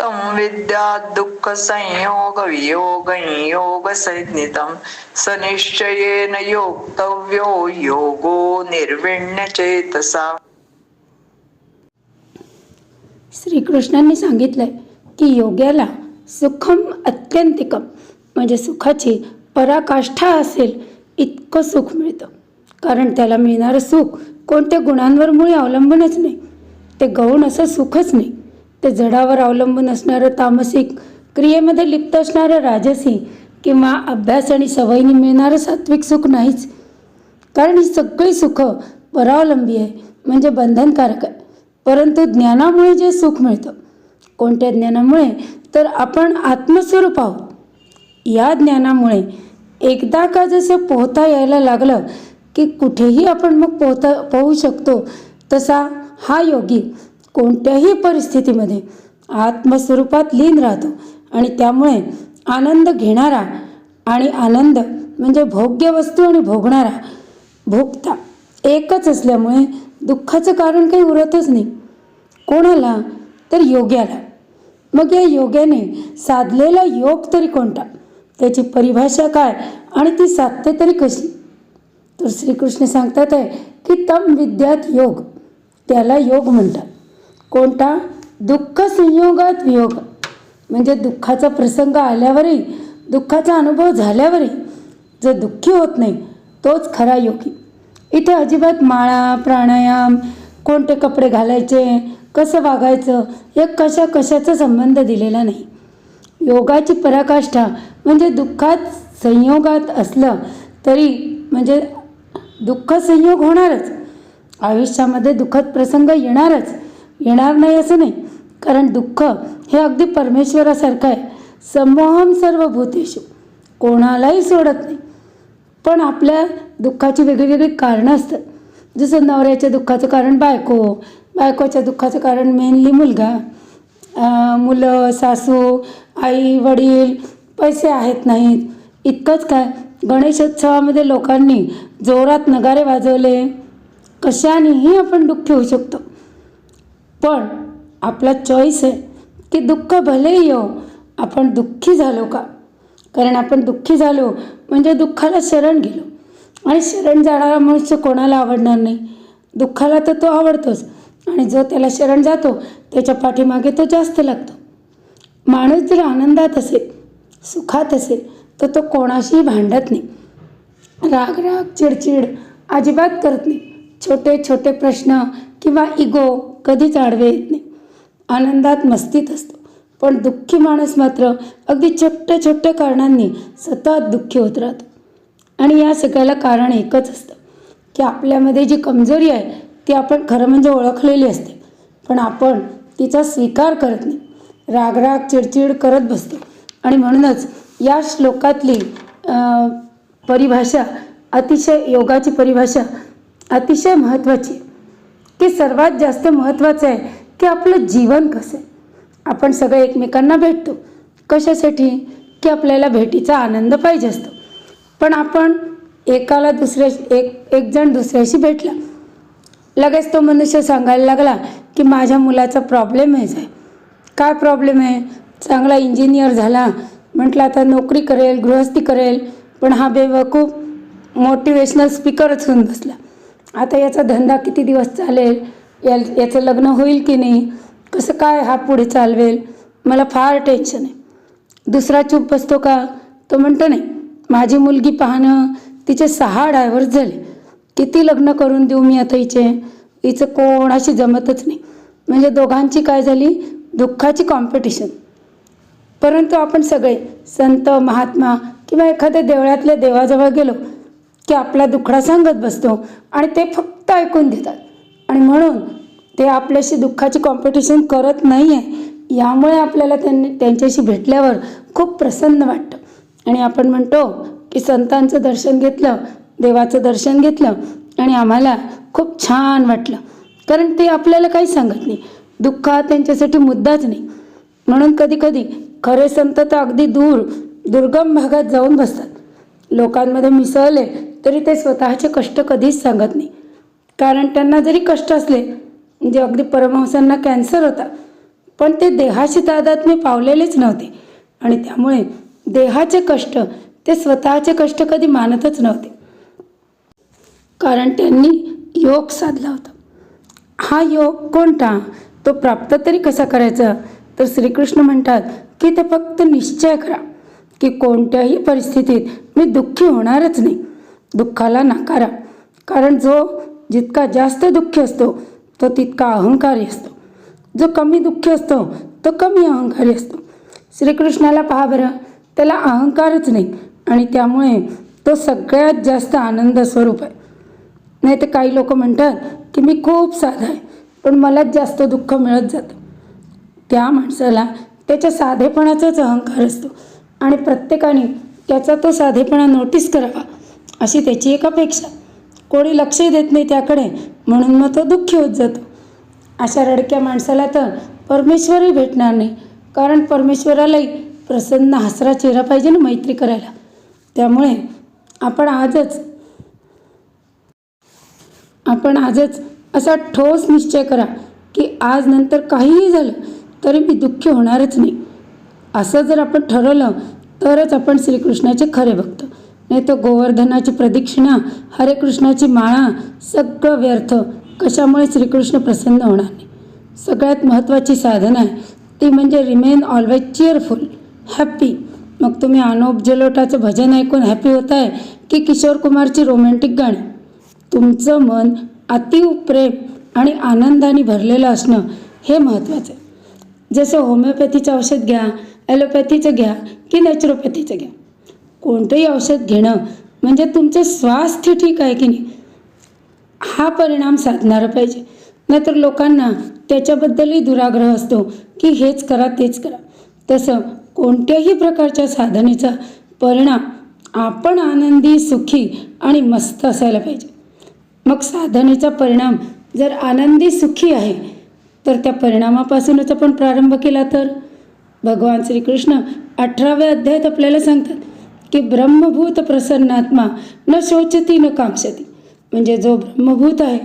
तं विद्यात् दुःखसंयोगवियोगं योगसंज्ञितं स निश्चयेन योक्तव्यो योगो निर्विण्य चेतसा। श्रीकृष्णांनी सांगितलंय की योग्याला सुखम अत्यंतिकम म्हणजे सुखाची पराकाष्ठा असेल इतकं सुख मिळतं. कारण त्याला मिळणारं सुख कोणत्या गुणांवर मुळे अवलंबूनच नाही. ते गौण असं सुखच नाही. ते जडावर अवलंबून असणारं तामसिक क्रियेमध्ये लिप्त असणारं राजसी किंवा अभ्यास आणि सवयीने मिळणारं सात्विक सुख नाहीच. कारण ही सगळी सुखं परावलंबी आहे म्हणजे बंधनकारक आहे. परंतु ज्ञानामुळे जे सुख मिळतं कोणत्या ज्ञानामुळे? तर आपण आत्मस्वरूप आहोत. या ज्ञानामुळे एकदा का जसं पोहता यायला लागलं की कुठेही आपण मग पोहता पोहू शकतो तसा हा योगी कोणत्याही परिस्थितीमध्ये आत्मस्वरूपात लीन राहतो. आणि त्यामुळे आनंद घेणारा आणि आनंद म्हणजे भोग्य वस्तू आणि भोगणारा भोगता एकच असल्यामुळे दुःखाचं कारण काही उरतच नाही. कोणाला तर योग्याला. मग या योग्याने साधलेला योग तरी कोणता? त्याची परिभाषा काय आणि ती साधते तरी कशी? तर श्रीकृष्ण सांगतात आहे की तम विद्यात योग. त्याला योग म्हणतात. कोणता? दुःख संयोगात वियोग. म्हणजे दुःखाचा प्रसंग आल्यावरही दुःखाचा अनुभव झाल्यावरही जो दुःखी होत नाही तोच खरा योगी. इथे अजिबात माळा प्राणायाम कोणते कपडे घालायचे कसं वागायचं या कशा कशाचा संबंध दिलेला नाही. योगाची पराकाष्ठा म्हणजे दुःखात संयोगात असलं तरी म्हणजे दुःख संयोग होणारच. आयुष्यामध्ये दुःखद प्रसंग येणारच. येणार नाही असं नाही. कारण दुःख हे अगदी परमेश्वरासारखं आहे. समोहम सर्व भूतेषु कोणालाही सोडत नाही. पण आपल्या दुःखाची वेगळी कारणं असतात. जसं नवऱ्याच्या दुःखाचं कारण बायको. बायकोच्या दुःखाचं कारण मेनली मुलगा. मुलं सासू आई वडील पैसे आहेत नाहीत. इतकंच काय? गणेशोत्सवामध्ये लोकांनी जोरात नगारे वाजवले. कशानेही आपण दुःखी होऊ शकतो. पण आपला चॉईस आहे की दुःख भलेही येऊ आपण दुःखी झालो का? कारण आपण दुःखी झालो म्हणजे दुःखाला शरण गेलो. आणि शरण जाणारा मनुष्य कोणाला आवडणार नाही? दुःखाला तर तो आवडतोच. आणि जो त्याला शरण जातो त्याच्या पाठीमागे तो जास्त लागतो. माणूस जर आनंदात असेल सुखात असेल तर तो कोणाशीही भांडत नाही. राग राग चिडचिड अजिबात करत नाही. छोटे छोटे प्रश्न किंवा इगो कधीच आडवे येत नाही. आनंदात मस्तीत असतो. पण दुःखी माणूस मात्र अगदी छोट्या छोट्या कारणांनी सतत दुःखी होत राहतो. आणि या सगळ्याला कारण एकच असतं की आपल्यामध्ये जी कमजोरी आहे ती आपण खरं म्हणजे ओळखलेली असते. पण आपण तिचा स्वीकार करत नाही. रागराग चिडचिड करत बसतो. आणि म्हणूनच या श्लोकातली परिभाषा अतिशय योगाची परिभाषा अतिशय महत्त्वाची आहे. की सर्वात जास्त महत्त्वाचं आहे की आपलं जीवन कसं आहे. आपण सगळे एकमेकांना भेटतो. कशासाठी? की आपल्याला भेटीचा आनंद पाहिजे असतो. पण आपण एकाला दुसऱ्याशी एक एक जण दुसऱ्याशी भेटला. लगेच तो मनुष्य सांगायला लागला की माझ्या मुलाचा प्रॉब्लेम आहे काय प्रॉब्लेम आहे? चांगला इंजिनियर झाला. म्हटलं आता नोकरी करेल गृहस्थी करेल. पण हा बेवकूफ मोटिवेशनल स्पीकरच होऊन बसला. आता याचा धंदा किती दिवस चालेल? या याचं लग्न होईल की नाही? कसं काय हा पुढे चालवेल? मला फार टेन्शन आहे. दुसरा चूप बसतो का? तो म्हणतो नाही माझी मुलगी पाहणं तिचे सहा डायव्हर्स झाले. किती लग्न करून देऊ मी आता हिचे? हिचं कोणाशी जमतच नाही. म्हणजे दोघांची काय झाली? दुःखाची कॉम्पिटिशन परंतु आपण सगळे संत महात्मा किंवा एखाद्या देवळातल्या देवाजवळ गेलो की आपला दुखडा सांगत बसतो आणि ते फक्त ऐकून देतात आणि म्हणून ते आपल्याशी दुःखाची कॉम्पिटिशन करत नाही आहे यामुळे आपल्याला त्यांनी त्यांच्याशी भेटल्यावर खूप प्रसन्न वाटतं. आणि आपण म्हणतो की संतांचं दर्शन घेतलं देवाचं दर्शन घेतलं आणि आम्हाला खूप छान वाटलं. कारण ते आपल्याला काही सांगत नाही. दुःख हा त्यांच्यासाठी मुद्दाच नाही. म्हणून कधीकधी खरे संत तर अगदी दूर दुर्गम भागात जाऊन बसतात. लोकांमध्ये मिसळले तरी ते स्वतःचे कष्ट कधीच सांगत नाही. कारण त्यांना जरी कष्ट असले म्हणजे अगदी परमहंसांना कॅन्सर होता पण ते देहाशी तादात्म्य पावलेलेच नव्हते. आणि त्यामुळे देहाचे कष्ट ते स्वतःचे कष्ट कधी मानतच नव्हते. कारण त्यांनी योग साधला होता. हा योग कोणता? तो प्राप्त तरी कसा करायचा? तर श्रीकृष्ण म्हणतात की ते फक्त निश्चय करा की कोणत्याही परिस्थितीत मी दुःखी होणारच नाही. दुःखाला नाकारा. कारण जो जितका जास्त दुःखी असतो तो तितका अहंकारी असतो. जो कमी दुःखी असतो तो कमी अहंकारी असतो. श्रीकृष्णाला पहा बरं त्याला अहंकारच नाही आणि त्यामुळे तो सगळ्यात जास्त आनंद स्वरूप आहे. नाही तर काही लोक म्हणतात की मी खूप साधा आहे पण मलाच जास्त दुःख मिळत जातं. त्या माणसाला त्याच्या साधेपणाचाच अहंकार असतो आणि प्रत्येकाने त्याचा तो साधेपणा नोटीस करावा. अशी त्याची एक अपेक्षा. कोणी लक्षही देत नाही त्याकडे म्हणून मग तो दुःखी होत जातो. अशा रडक्या माणसाला तर परमेश्वरही भेटणार नाही. कारण परमेश्वरालाही प्रसन्न हसरा चेहरा पाहिजे ना मैत्री करायला. त्यामुळे आपण आजच आपण आजच असा ठोस निश्चय करा की आज नंतर काहीही झालं तरी मी दुःखी होणारच नाही. असं जर आपण ठरवलं तरच आपण श्रीकृष्णाचे खरे भक्त. नाही तर गोवर्धनाची प्रदक्षिणा हरे कृष्णाची माळा सगळं व्यर्थ. कशामुळे श्रीकृष्ण प्रसन्न होणार नाही? सगळ्यात महत्त्वाची साधन आहे ती म्हणजे रिमेन ऑलवेज चिअरफुल हॅप्पी मग तुम्ही अनोप जलोटाचं भजन ऐकून हॅपी होत आहे की किशोर कुमारची रोमॅन्टिक गाणी? तुमचं मन अतिव प्रेम आणि आनंदाने भरलेलं असणं हे महत्त्वाचं आहे. जसं होमिओपॅथीचं औषध घ्या ॲलोपॅथीचं घ्या की नॅचरोपॅथीचं घ्या. कोणतंही औषध घेणं म्हणजे तुमचं स्वास्थ्य ठीक आहे की नाही? हा परिणाम साधणारा पाहिजे. नाहीतर लोकांना त्याच्याबद्दलही दुराग्रह असतो की हेच करा तेच करा. तसं कोणत्याही प्रकारच्या साधनेचा परिणाम आपण आनंदी सुखी आणि मस्त असायला पाहिजे. मग साधनेचा परिणाम जर आनंदी सुखी आहे तर त्या परिणामापासूनच आपण प्रारंभ केला तर? भगवान श्रीकृष्ण अठराव्या अध्यायात आपल्याला सांगतात की ब्रह्मभूत प्रसन्नात्मा न शोचती न कांक्षती म्हणजे जो ब्रह्मभूत आहे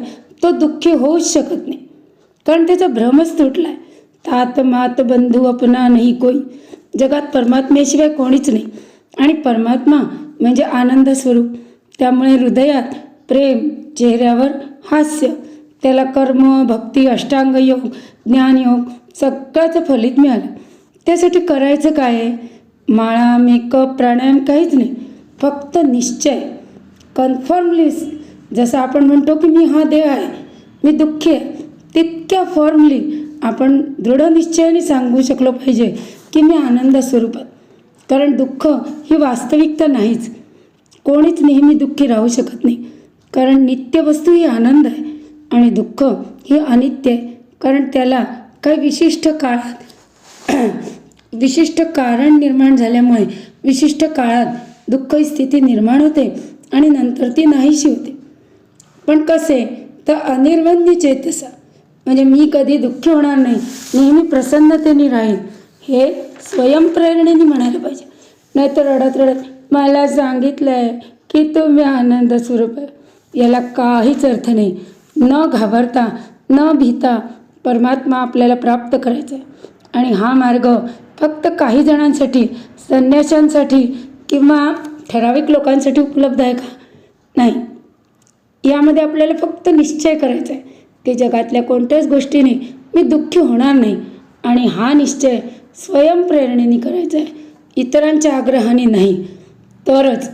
तो दुःखी होऊच शकत नाही. कारण त्याचा भ्रमच तुटला आहे तात मात बंधू अपना नाही कोई. जगात परमात्म्याशिवाय कोणीच नाही. आणि परमात्मा म्हणजे आनंद स्वरूप. त्यामुळे हृदयात प्रेम चेहऱ्यावर हास्य त्याला कर्म भक्ती अष्टांग योग ज्ञानयोग सगळ्याचं फलित मिळालं. त्यासाठी करायचं काय आहे? माळा मेकअप प्राणायाम काहीच नाही फक्त निश्चय. कन्फर्मलीस जसं आपण म्हणतो की मी हा देह आहे मी दुःखी आहे तितक्या फॉर्मली आपण दृढ निश्चयाने सांगू शकलो पाहिजे की मी आनंद स्वरूपात कारण दुःख ही वास्तविकता नाहीच. कोणीच नेहमी दुःखी राहू शकत नाही. कारण नित्य वस्तू ही आनंद आहे आणि दुःख ही अनित्य आहे. कारण त्याला काही विशिष्ट काळात विशिष्ट कारण निर्माण झाल्यामुळे विशिष्ट काळात दुःख स्थिती निर्माण होते आणि नंतर ती नाहीशी होते. पण कसे? तर अनिर्वन्य चेतसा. म्हणजे मी कधी दुःखी होणार नाही नेहमी प्रसन्नतेने राहीन हे स्वयंप्रेरणेने म्हणायला पाहिजे. नाहीतर रडत रडत मला सांगितलं आहे की तुम्ही आनंद स्वरूप आहे. याला काहीच अर्थ नाही. न घाबरता न भीता परमात्मा आपल्याला प्राप्त करायचा आहे. आणि हा मार्ग फक्त काही जणांसाठी संन्याशांसाठी किंवा ठराविक लोकांसाठी उपलब्ध आहे का? नाही. यामध्ये आपल्याला फक्त निश्चय करायचा आहे. की जगातल्या कोणत्याच गोष्टीने मी दुःखी होणार नाही आणि हा निश्चय स्वयंप्रेरणेने करायचा आहे. इतरांच्या आग्रहाने नाही. तरच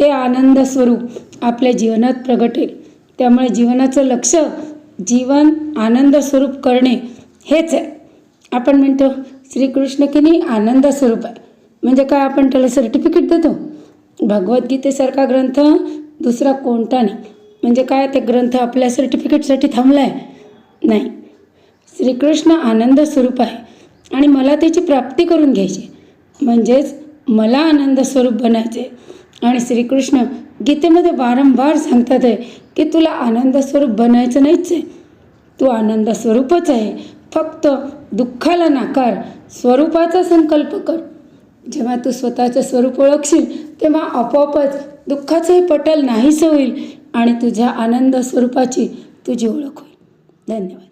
ते आनंद स्वरूप आपल्या जीवनात प्रगटेल त्यामुळे जीवनाचं लक्ष जीवन आनंद स्वरूप करणे हेच आहे. आपण म्हणतो श्रीकृष्ण की नाही आनंद स्वरूप आहे. म्हणजे काय आपण त्याला सर्टिफिकेट देतो? भगवद्गीतेसारखा ग्रंथ दुसरा कोणता नाही. म्हणजे काय ते ग्रंथ आपल्या सर्टिफिकेटसाठी थांबला आहे नाही. श्रीकृष्ण आनंद स्वरूप आहे. आणि मला त्याची प्राप्ती करून घ्यायची. म्हणजेच मला आनंद स्वरूप बनायचे आणि श्रीकृष्ण गीतेमध्ये वारंवार सांगतात आहे की तुला आनंद स्वरूप बनायचं नाहीच आहे तू आनंद स्वरूपच आहे. फक्त दुःखाला नाकार स्वरूपाचा संकल्प कर. जेव्हा तू स्वतःचं स्वरूप ओळखशील तेव्हा आपोआपच दुःखाचंही पटल नाहीसं होईल आणि तुझ्या आनंद स्वरूपाची तुझी ओळख होईल. धन्यवाद.